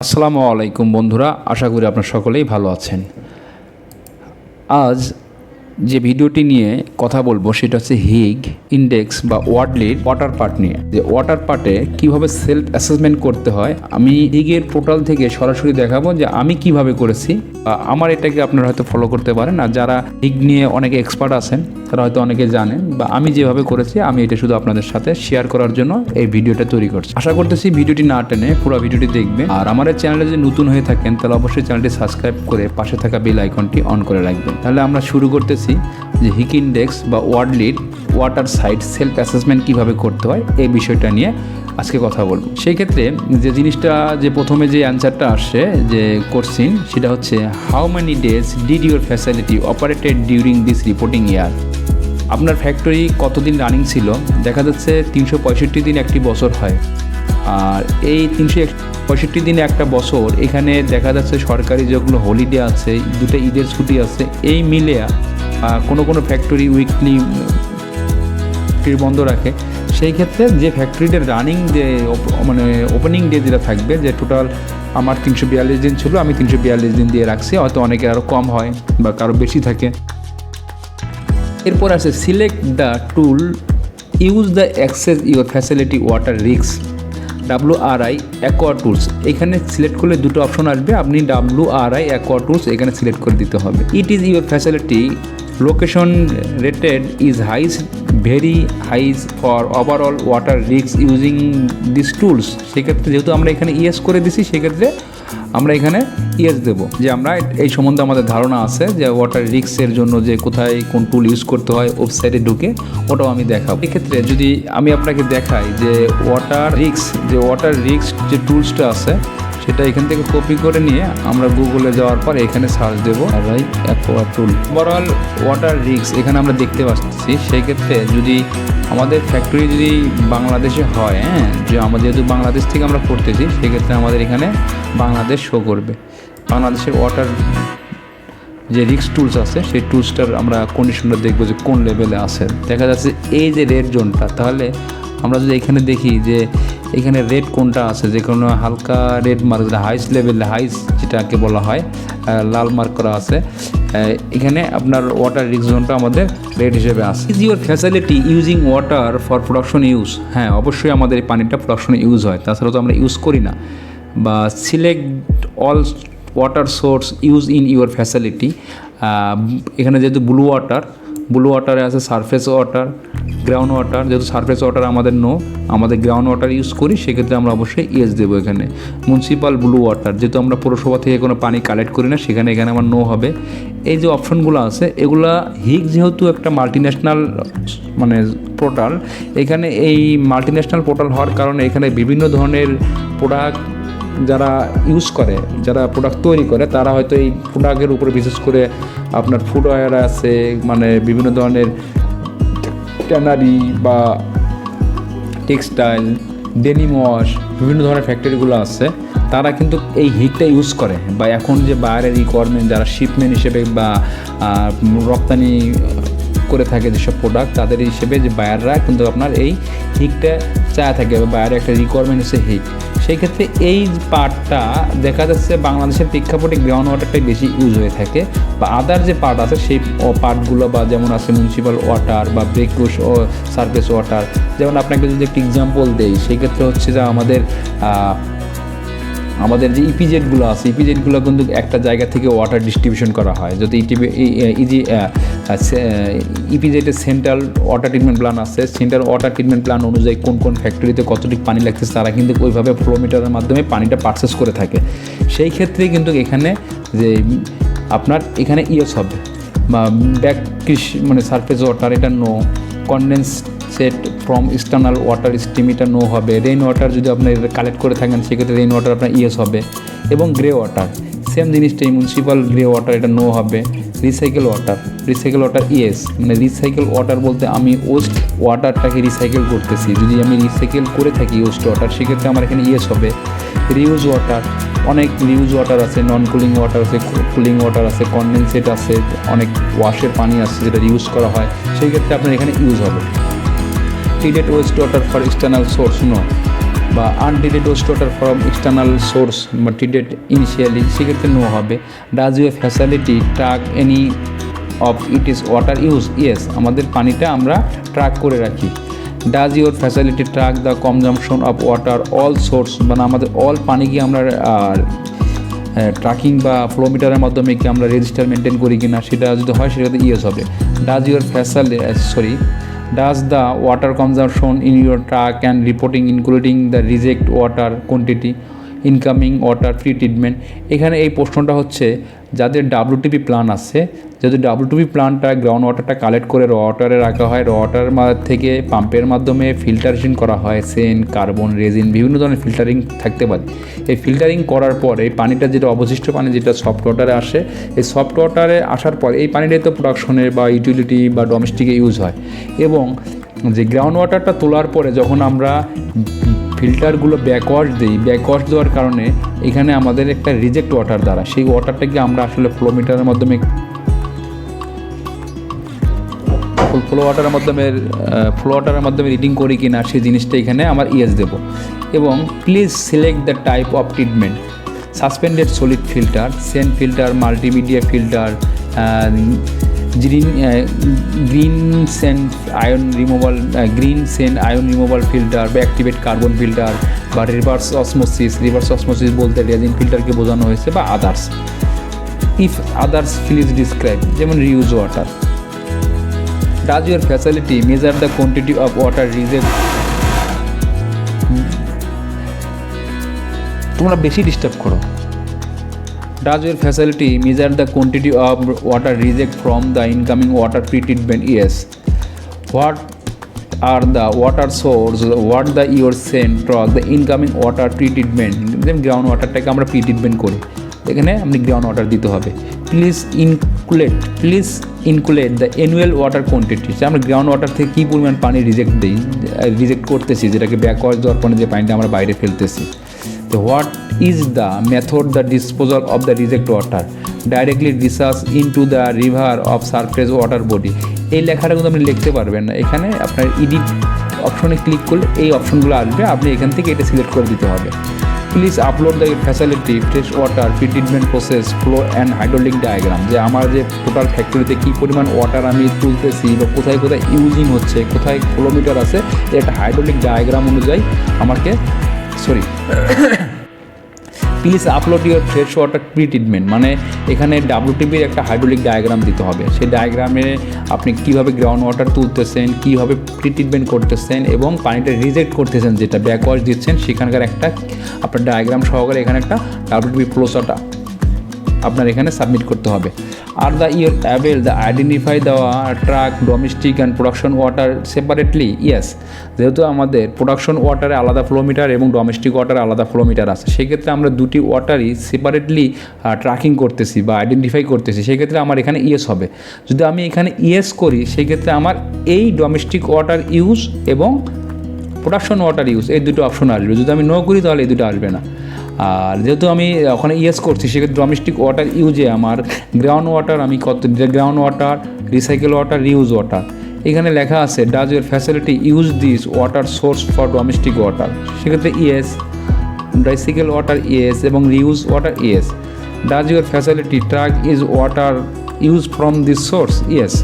আসসালামু আলাইকুম বন্ধুরা আশা করি আপনার সকলেই ভালো আছেন। আজ যে ভিডিওটি নিয়ে কথা বলব সেটা হচ্ছে হিগ ইন্ডেক্স বা ওয়ার্ডলির ওয়াটার পার্ট নিয়ে। যে ওয়াটার পার্টে কীভাবে সেলফ অ্যাসেসমেন্ট করতে হয়, আমি হিগের পোর্টাল থেকে সরাসরি দেখাবো যে আমি কীভাবে করেছি। বা আমার এটাকে আপনারা হয়তো ফলো করতে পারেন। আর যারা হিগ নিয়ে অনেকে এক্সপার্ট আছেন, তারা হয়তো অনেকে জানেন। বা আমি যেভাবে করেছি, আমি এটা শুধু আপনাদের সাথে শেয়ার করার জন্য এই ভিডিওটা তৈরি করছি। আশা করতেছি ভিডিওটি না টেনে পুরো ভিডিওটি দেখবেন। আর আমার চ্যানেলে যদি নতুন হয়ে থাকেন, তাহলে অবশ্যই চ্যানেলটি সাবস্ক্রাইব করে পাশে থাকা বেল আইকনটি অন করে রাখবেন। তাহলে আমরা শুরু করতেছি যে হিক ইন্ডেক্স বা ওয়ার্ডলির ওয়াটার সাইট সেলফ অ্যাসেসমেন্ট কীভাবে করতে হয়, এই বিষয়টা নিয়ে আজকে কথা বলব। সেই ক্ষেত্রে যে জিনিসটা, যে প্রথমে যে অ্যান্সারটা আসছে যে কোর্সিন সেটা হচ্ছে how many days did your facility operated during this reporting year আপনার ফ্যাক্টরি কতদিন রানিং ছিল? দেখা যাচ্ছে তিনশো পঁয়ষট্টি দিন একটি বছর হয়। আর এই তিনশো পঁয়ষট্টি দিনে একটা বছর, এখানে দেখা যাচ্ছে সরকারি যেগুলো হলিডে আছে, দুটো ঈদের ছুটি আছে, এই মিলে কোনো কোনো ফ্যাক্টরি উইকলি ফ্যাক্টরি বন্ধ রাখে। সেই ক্ষেত্রে যে ফ্যাক্টরিটার রানিং যে মানে ওপেনিং ডে যেটা থাকবে, যে টোটাল আমার তিনশো বিয়াল্লিশ দিন ছিল, আমি তিনশো বিয়াল্লিশ দিন দিয়ে রাখছি, হয়তো অনেকে আরও কম হয় বা কারও বেশি থাকে। এরপর আছে select the tool use the access your facility water রিক্স W R I aqua tools এখানে সিলেক্ট করলে দুটো অপশন আসবে, আপনি W R I aqua tools এখানে সিলেক্ট করে দিতে হবে। It is your facility location rated is highs very highs for overall water রিক্স ইউজিং দিস টুলস সেক্ষেত্রে যেহেতু আমরা এখানে ইয়েস করে দিছি, সেক্ষেত্রে আমরা এখানে ইয়েস দেবো। যে আমরা এই সম্বন্ধে আমাদের ধারণা আছে যে ওয়াটার রিক্সের জন্য যে কোথায় কোন টুল ইউজ করতে হয় ওয়েবসাইটে ঢুকে ওটাও আমি দেখাবো। এক্ষেত্রে যদি আমি আপনাকে দেখাই যে ওয়াটার রিক্স যে ওয়াটার রিক্স যে টুলসটা আছে সেটা এখান থেকে কপি করে নিয়ে আমরা গুগলে যাওয়ার পর এখানে সার্চ দেবো। টুল ওভারঅল ওয়াটার রিক্স এখানে আমরা দেখতে পাচ্ছি, সেই ক্ষেত্রে যদি আমাদের ফ্যাক্টরি যদি বাংলাদেশে হয় হ্যাঁ যে আমাদের যেহেতু বাংলাদেশ থেকে আমরা করতেছি সেক্ষেত্রে আমাদের এখানে বাংলাদেশ শো করবে। বাংলাদেশের ওয়াটার যে রিক্স টুলস আছে, সেই টুলসটার আমরা কন্ডিশনটা দেখব যে কোন লেভেলে আছে। দেখা যাচ্ছে এই যে রেড জোনটা তাহলে আমরা যদি এখানে দেখি যে এখানে রেড কোনটা আছে? যে কোনো হালকা রেড মার্ক যেটা হাইস্ট লেভেলে হাইস যেটাকে বলা হয় লাল মার্ক করা আছে। এখানে আপনার ওয়াটার রিক্স জোনটা আমাদের রেড হিসেবে আছে। Is your facility using water for production use হ্যাঁ অবশ্যই আমাদের এই পানিটা প্রোডাকশনে ইউজ হয়। তাছাড়া তো আমরা ইউজ করি না। বা select all water source use in your facility এখানে যেহেতু ব্লু ওয়াটার ব্লু ওয়াটারে আছে সারফেস ওয়াটার গ্রাউন্ড ওয়াটার যেহেতু সারফেস ওয়াটার আমাদের নো আমাদের গ্রাউন্ড ওয়াটার ইউজ করি, সেক্ষেত্রে আমরা অবশ্যই ইয়েস দেবো এখানে। মিউনিসিপাল ব্লু ওয়াটার যেহেতু আমরা পৌরসভা থেকে কোনো পানি কালেক্ট করি না, সেখানে এখানে আমার নো হবে। এই যে অপশনগুলো আছে, এগুলা হিগ যেহেতু একটা মাল্টিন্যাশনাল মানে পোর্টাল এখানে এই মাল্টিন্যাশনাল পোর্টাল হওয়ার কারণে এখানে বিভিন্ন ধরনের প্রোডাক্ট যারা ইউজ করে, যারা প্রোডাক্ট তৈরি করে, তারা হয়তো এই প্রোডাক্টের উপরে বিশেষ করে আপনার ফুটওয়্যার আছে মানে বিভিন্ন ধরনের ট্যানারি বা টেক্সটাইল ডেনিম ওয়াশ বিভিন্ন ধরনের ফ্যাক্টরিগুলো আছে, তারা কিন্তু এই হিটটা ইউজ করে। বা এখন যে বাইরের রিকোয়ারমেন্ট যারা শিপমেন্ট হিসেবে বা রপ্তানি করে থাকে যেসব প্রোডাক্ট তাদের হিসেবে যে বায়াররা কিন্তু আপনার এই হিকটা চায় থাকে বা বায়ারের একটা রিকোয়ারমেন্ট হচ্ছে হিক সেই ক্ষেত্রে এই পার্টটা দেখা যাচ্ছে বাংলাদেশের প্রেক্ষাপটে গ্রাউন্ড ওয়াটারটাই বেশি ইউজ হয়ে থাকে বা আদার যে পার্ট আছে সেই পার্টগুলো বা যেমন আছে মিউনিসিপ্যাল ওয়াটার বা ব্রেকুশ ও সার্ফেস ওয়াটার যেমন আপনাকে যদি একটি এক্সাম্পল দেই সেই ক্ষেত্রে হচ্ছে যে আমাদের আমাদের যে ইপিজেডগুলো আছে ইপিজেডগুলো কিন্তু একটা জায়গা থেকে ওয়াটার ডিস্ট্রিবিউশন করা হয়। যদি ইটিভি ইজি ইপিজেডের সেন্ট্রাল ওয়াটার ট্রিটমেন্ট প্ল্যান আছে। সেন্ট্রাল ওয়াটার ট্রিটমেন্ট প্ল্যান অনুযায়ী কোন কোন ফ্যাক্টরিতে কতটুকু পানি লাগছে তারা কিন্তু ওইভাবে ফ্লোমিটারের মাধ্যমে পানিটা পারচেস করে থাকে। সেই ক্ষেত্রে কিন্তু এখানে যে আপনার এখানে ইয়েস হবে। বা ব্যাক কৃষি মানে সারফেস ওয়াটার এটা no condensate from external water steam এটা নো হবে রেইন ওয়াটার যদি আপনি কালেক্ট করে থাকেন সেক্ষেত্রে রেইন ওয়াটার আপনার ইয়েস হবে এবং গ্রে ওয়াটার সেম জিনিসটাই মিউনিসিপাল গ্রে ওয়াটার এটা নো হবে recycle water recycle water yes মানে রিসাইকেল ওয়াটার বলতে আমি ওয়েস্ট ওয়াটারটাকে রিসাইকেল করতেছি যদি আমি রিসাইকেল করে থাকি ওয়েস্ট ওয়াটার সেক্ষেত্রে আমার এখানে ইয়েস হবে রিউজ ওয়াটার অনেক রিউজ ওয়াটার আছে নন কুলিং ওয়াটার আছে কুলিং ওয়াটার আছে কন্ডেনসেট আছে অনেক ওয়াশের পানি আছে যেটা ইউজ করা হয় সেই ক্ষেত্রে আপনার এখানে ইউজ হবে treated waste water for external source no বা untreated waste water from external source বা ট্রিটেড ইনিশিয়ালি সেক্ষেত্রে নো হবে does you facility track any of it is water use yes আমাদের পানিটা আমরা ট্রাক করে রাখি does your facility track the consumption of water all source মানে আমাদের অল পানি কি আমরা ট্র্যাকিং বা ফ্লোমিটারের মাধ্যমে কি আমরা রেজিস্টার মেনটেন করি কি না সেটা যদি হয় সেটাতে ইয়েস হবে does your facility sorry does the water consumption in your track and reporting including the reject water quantity incoming water pre treatment এখানে এই প্রশ্নটা হচ্ছে, যাদের ডাব্লিউটিপি প্ল্যান আছে, যদি ডাব্লিউটিপি প্ল্যানটা গ্রাউন্ড ওয়াটারটা কালেক্ট করে র ওয়াটারে রাখা হয় র ওয়াটার থেকে পাম্পের মাধ্যমে ফিল্টারেশন করা হয় সেন কার্বন রেজিন বিভিন্ন ধরনের ফিল্টারিং থাকতে পারে। এই ফিল্টারিং করার পর এই পানিটা যেটা অবশিষ্ট পানি, যেটা সফট ওয়াটারে আসে, এই সফট ওয়াটারে আসার পর এই পানিটাই তো প্রোডাকশনের বা ইউটিলিটি বা ডোমেস্টিকে ইউজ হয়। এবং যে গ্রাউন্ড ওয়াটারটা তোলার পরে যখন আমরা ফিল্টারগুলো ব্যাকওয়াশ দিই ব্যাকওয়াশ দেওয়ার কারণে এখানে আমাদের একটা রিজেক্ট ওয়াটার দ্বারা, সেই ওয়াটারটাকে আমরা আসলে ফ্লোমিটারের মাধ্যমে ফ্লো ওয়াটারের মাধ্যমে ফ্লো ওয়াটারের মাধ্যমে রিডিং করি কি না সেই জিনিসটা এখানে আমার ইয়েস দেবো। এবং please select the type of treatment suspended solid filter sand filter multimedia filter green green sand ion removal green sand ion removal filter বা অ্যাক্টিভেট কার্বন ফিল্টার বা রিভার্স অসমোসিস রিভার্স অসমোসিস বলতে resin ফিল্টারকে বোঝানো হয়েছে বা others if others please describe যেমন reuse water does your facility measure the quantity of water reject তোমরা বেশি ডিস্টার্ব করো। Measure the quantity of water reject from the incoming water pre treatment yes what are the water source what the your sent track the incoming water pre treatment যেমন ground ওয়াটারটাকে আমরা pre treatment করি। এখানে আপনি ground water দিতে হবে। Please indicate please indicate the annual water quantity আমরা ground water থেকে কী পরিমাণ পানি রিজেক্ট দিই রিজেক্ট করতেছি, যেটাকে ব্যাকওয়ার্ড দেওয়ার পরে যে পানিটা আমরা বাইরে ফেলতেছি। তো what the method the disposal of the reject water directly ডিসাস into the river of surface water body এই লেখাটা কিন্তু আপনি লিখতে পারবেন না। এখানে আপনার ইডিট অপশনে ক্লিক করলে এই অপশনগুলো আসবে। আপনি এখান থেকে এটা সিলেক্ট করে দিতে হবে। Please upload the facility fresh water pre treatment process flow and hydraulic diagram যে আমার যে টোটাল ফ্যাক্টরিতে কী পরিমাণ ওয়াটার আমি তুলতেছি বা কোথায় কোথায় ইউজিং হচ্ছে, কোথায় কিলোমিটার আছে একটা হাইড্রোলিক ডায়াগ্রাম অনুযায়ী আমাকে sorry please upload your fresh water pre treatment মানে এখানে ডাব্লুটিপির একটা হাইড্রোলিক ডায়াগ্রাম দিতে হবে। সেই ডায়াগ্রামে আপনি কীভাবে গ্রাউন্ড ওয়াটার তুলতেছেন, কীভাবে প্রি ট্রিটমেন্ট করতেছেন এবং পানিটা রিজেক্ট করতেছেন যেটা ব্যাকওয়াশ দিচ্ছেন, সেখানকার একটা আপনার ডায়াগ্রাম সহকারে এখানে একটা ডাব্লুটিপি প্লোসাটা আপনার এখানে সাবমিট করতে হবে। Are the your avail the identify দেওয়া track domestic and production water separately yes যেহেতু আমাদের প্রোডাকশন ওয়াটারে আলাদা ফ্লোমিটার এবং ডোমেস্টিক ওয়াটারে আলাদা ফ্লোমিটার আছে, সেক্ষেত্রে আমরা দুটি ওয়াটারই সেপারেটলি ট্র্যাকিং করতেছি বা আইডেন্টিফাই করতেছি, সেক্ষেত্রে আমার এখানে ইয়েস হবে। যদি আমি এখানে ইয়েস করি, সেক্ষেত্রে আমার এই ডোমেস্টিক ওয়াটার ইউজ এবং প্রোডাকশন ওয়াটার ইউজ এই দুটো অপশন আসবে। যদি আমি নো করি, তাহলে এই দুটো আসবে না। আর যেহেতু আমি ওখানে ইয়েস করছি, সেক্ষেত্রে ডোমেস্টিক ওয়াটার ইউজে আমার গ্রাউন্ড ওয়াটার আমি কত ground water recycle water reuse water এখানে লেখা আছে does your facility use this water source for domestic water সেক্ষেত্রে ইয়েস রিসাইকেল ওয়াটার ইয়েস এবং reuse water yes does your facility track is water use from this source yes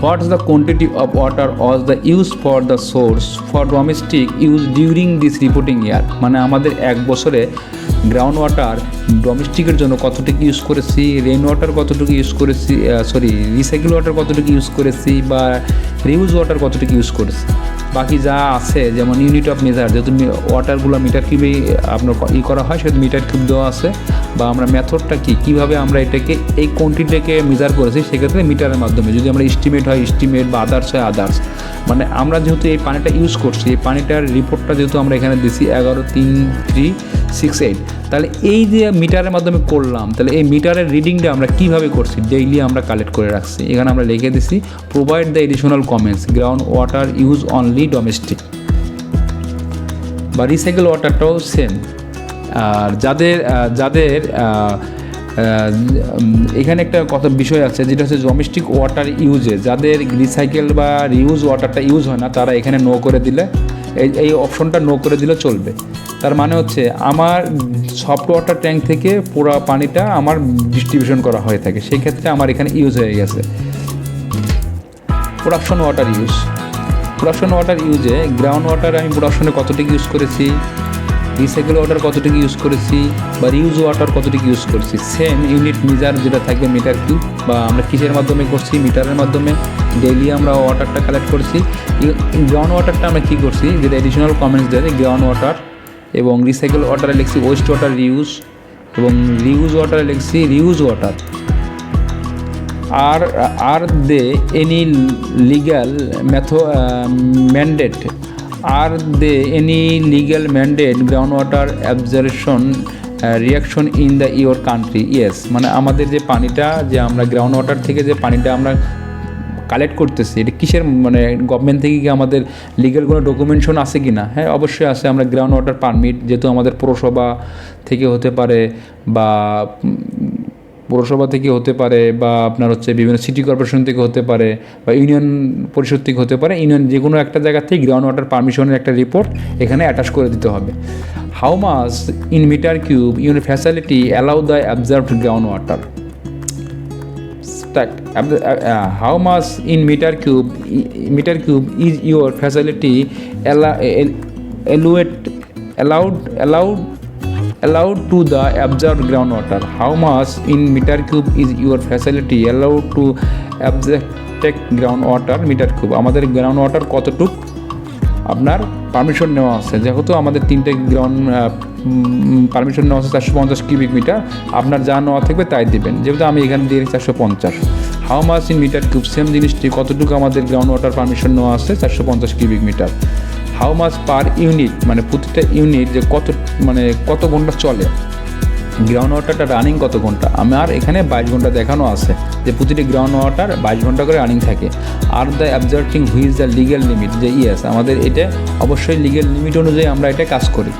What is the quantity of water was the use for the source for domestic use during this reporting year মানে আমাদের এক বছরে ground water ডোমেস্টিকের জন্য কতটুকু use করেছি rain water কতটুকু use করেছি sorry recycle water কতটুকু ইউজ করেছি বা রিউজ ওয়াটার কতটুকু ইউজ করেছি? বাকি যা আছে, যেমন ইউনিট অফ মেজার যেহেতু ওয়াটারগুলো মিটার কিউবে আপনার ই করা হয়, সেহেতু মিটার কিউব দেওয়া আছে, বা আমরা মেথডটা কী? কীভাবে আমরা এটাকে এই কোয়ান্টিটিটাকে মেজার করেছি, সেক্ষেত্রে মিটারের মাধ্যমে। যদি আমরা এস্টিমেট হয় এস্টিমেট বা আদার্স হয় আদার্স মানে আমরা যেহেতু এই পানিটা ইউজ করছি, এই পানিটার রিপোর্টটা যেহেতু আমরা এখানে দিছি, এগারো তিন থ্রি সিক্স এইট তাহলে এই যে মিটারের মাধ্যমে করলাম, তাহলে এই মিটারের রিডিংটা আমরা কীভাবে করছি? ডেইলি আমরা কালেক্ট করে রাখছি। এখানে আমরা লিখে দিছি provide the additional comments ground water use only domestic বা রিসাইকেল ওয়াটারটাও সেম আর যাদের যাদের এখানে একটা কত বিষয় আছে, যেটা হচ্ছে ডোমেস্টিক ওয়াটার ইউজে যাদের রিসাইকেল বা রিউজ ওয়াটারটা ইউজ হয় না, তারা এখানে নো করে দিলে এই এই অপশনটা নো করে দিলে চলবে। তার মানে হচ্ছে আমার সফট ওয়াটার ট্যাঙ্ক থেকে পুরো পানিটা আমার ডিস্ট্রিবিউশন করা হয়ে থাকে। সেই ক্ষেত্রে আমার এখানে ইউজ হয়ে গেছে। Production water use production water ইউজে ground water আমি প্রোডাকশনে কতটুকু ইউজ করেছি? রিসাইকেল ওয়াটার কতটুকু ইউজ করেছি বা রিউজ ওয়াটার কতটুকু ইউজ করেছি সেম ইউনিট মিজার যেটা থাকবে মিটার কিউব বা আমরা কিসের মাধ্যমে করছি? মিটারের মাধ্যমে। ডেইলি আমরা ওয়াটারটা কালেক্ট করছি। গ্রাউন্ড ওয়াটারটা আমরা কী করছি? যেটা এডিশনাল কমেন্টস দেয় গ্রাউন্ড ওয়াটার এবং রিসাইকেল ওয়াটারে লিখছি ওয়েস্ট ওয়াটার রিউজ এবং রিউজ ওয়াটারে লিখছি reuse water are are they any legal method uh, are they any legal mandate, groundwater absorption reaction in the your country, yes. মানে আমাদের যে পানিটা, যে আমরা গ্রাউন্ড ওয়াটার থেকে যে পানিটা আমরা কালেক্ট করতেছি, এটা কিসের মানে গভর্নমেন্ট থেকে কি আমাদের লিগ্যাল কোনো ডকুমেন্টেশন আছে কি না হ্যাঁ অবশ্যই আছে, আমরা গ্রাউন্ড ওয়াটার পারমিট যেহেতু আমাদের পৌরসভা থেকে হতে পারে বা পৌরসভা থেকে হতে পারে বা আপনার হচ্ছে বিভিন্ন সিটি কর্পোরেশন থেকে হতে পারে বা ইউনিয়ন পরিষদ থেকে হতে পারে ইউনিয়ন যে কোনো একটা জায়গা থেকে গ্রাউন্ড ওয়াটার পারমিশনের একটা রিপোর্ট এখানে অ্যাটাচ করে দিতে হবে। How much in meter cube you facility allow the observed ground water in meter cube, i- meter cube is your facility allowed allowed allowed allowed to the absorbed groundwater. How much in meter cube is your facility allowed to absorb groundwater meter cube? আমাদের water কতটুক? আপনার permission নেওয়া আছে। যেহেতু আমাদের তিনটে ground permission নেওয়া আছে চারশো পঞ্চাশ কিউবিক মিটার আপনার যা নেওয়া থাকবে তাই দেবেন। যেহেতু আমি এখানে দিয়ে চারশো পঞ্চাশ। How much in meter cube same জিনিসটি, কতটুকু আমাদের গ্রাউন্ড ওয়াটার পারমিশন নেওয়া আছে চারশো পঞ্চাশ cubic meter how much per unit মানে প্রতিটা ইউনিট যে কত মানে কত ঘণ্টা চলে। গ্রাউন্ড ওয়াটারটা রানিং কত ঘণ্টা? আমার এখানে বাইশ ঘণ্টা দেখানো আছে, যে প্রতিটি গ্রাউন্ড ওয়াটার বাইশ ঘণ্টা করে রানিং থাকে। আর দ্য অ্যাবজার্ভিং হুইজ দ্য লিগ্যাল লিমিট যে ইয়েস আমাদের এটা অবশ্যই লিগ্যাল লিমিট অনুযায়ী আমরা এটা কাজ করি।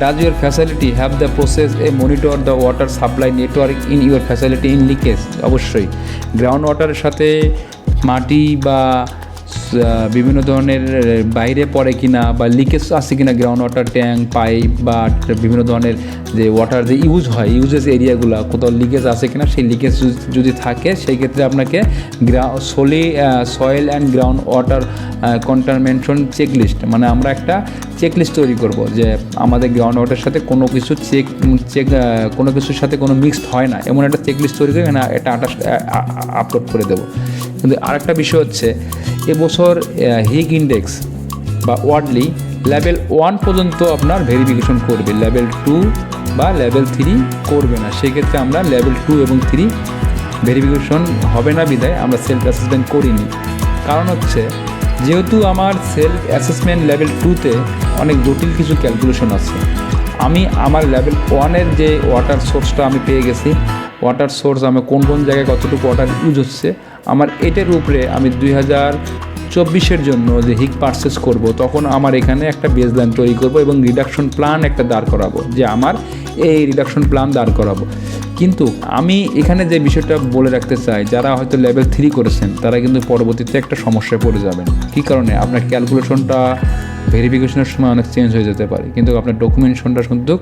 Does your facility have the process a monitor the water supply network in your facility in leakage অবশ্যই। গ্রাউন্ড ওয়াটারের সাথে মাটি বা বিভিন্ন ধরনের বাইরে পড়ে কিনা বা লিকেজ আছে কিনা গ্রাউন্ড ওয়াটার ট্যাঙ্ক পাইপ বা বিভিন্ন ধরনের যে ওয়াটার যে ইউজ হয় ইউজেস এরিয়াগুলো কোথাও লিকেজ আছে কিনা, সেই লিকেজ যদি থাকে, সেই ক্ষেত্রে আপনাকে গ্রা Solly soil and ground water contamination checklist মানে আমরা একটা চেকলিস্ট তৈরি করব যে আমাদের গ্রাউন্ড ওয়াটার সাথে কোনো কিছু চেক চেক কোনো কিছুর সাথে কোনো মিক্সড হয় না। এমন একটা চেকলিস্ট তৈরি করে এখানে এটা আপলোড করে দেবো। কিন্তু আরেকটা বিষয় হচ্ছে, এবছর হিগ ইন্ডেক্স বা ওয়ার্ডলি লেভেল ওয়ান পর্যন্ত আপনার ভেরিফিকেশন করবে। লেভেল টু বা লেভেল থ্রি করবে না। সেক্ষেত্রে আমরা লেভেল টু এবং থ্রি ভেরিফিকেশন হবে না বিদায় আমরা সেলফ অ্যাসেসমেন্ট করিনি। কারণ হচ্ছে, যেহেতু আমার সেলফ অ্যাসেসমেন্ট লেভেল টুতে অনেক জটিল কিছু ক্যালকুলেশন আছে, আমি আমার লেভেল ওয়ানের যে ওয়াটার সোর্সটা আমি পেয়ে গেছি ওয়াটার সোর্স আমি কোন কোন জায়গায় কতটুকু ওয়াটার ইউজ হচ্ছে আমার এটার উপরে আমি দুই হাজার চব্বিশের জন্য যে হিক পারচেস করব, তখন আমার এখানে একটা বেস লাইন তৈরি করব এবং রিডাকশন প্ল্যান একটা দাঁড় করাবো, যে আমার এই রিডাকশন প্ল্যান দাঁড় করাবো। কিন্তু আমি এখানে যে বিষয়টা বলে রাখতে চাই, যারা হয়তো লেভেল থ্রি করেছেন, তারা কিন্তু পরবর্তীতে একটা সমস্যায় পড়ে যাবেন। কী কারণে? আপনার ক্যালকুলেশনটা ভেরিফিকেশনের সময় অনেক চেঞ্জ হয়ে যেতে পারে, কিন্তু আপনার ডকুমেন্টেশনটা কিন্তু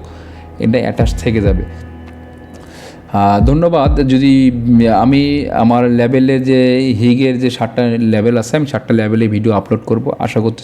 এটা অ্যাটাচ থেকে যাবে। ধন্যবাদ। যদি আমি আমার লেভেলে যে হিগের যে সাতটা লেভেল আছে, আমি সাতটা লেভেলে ভিডিও আপলোড করব। আশা করতে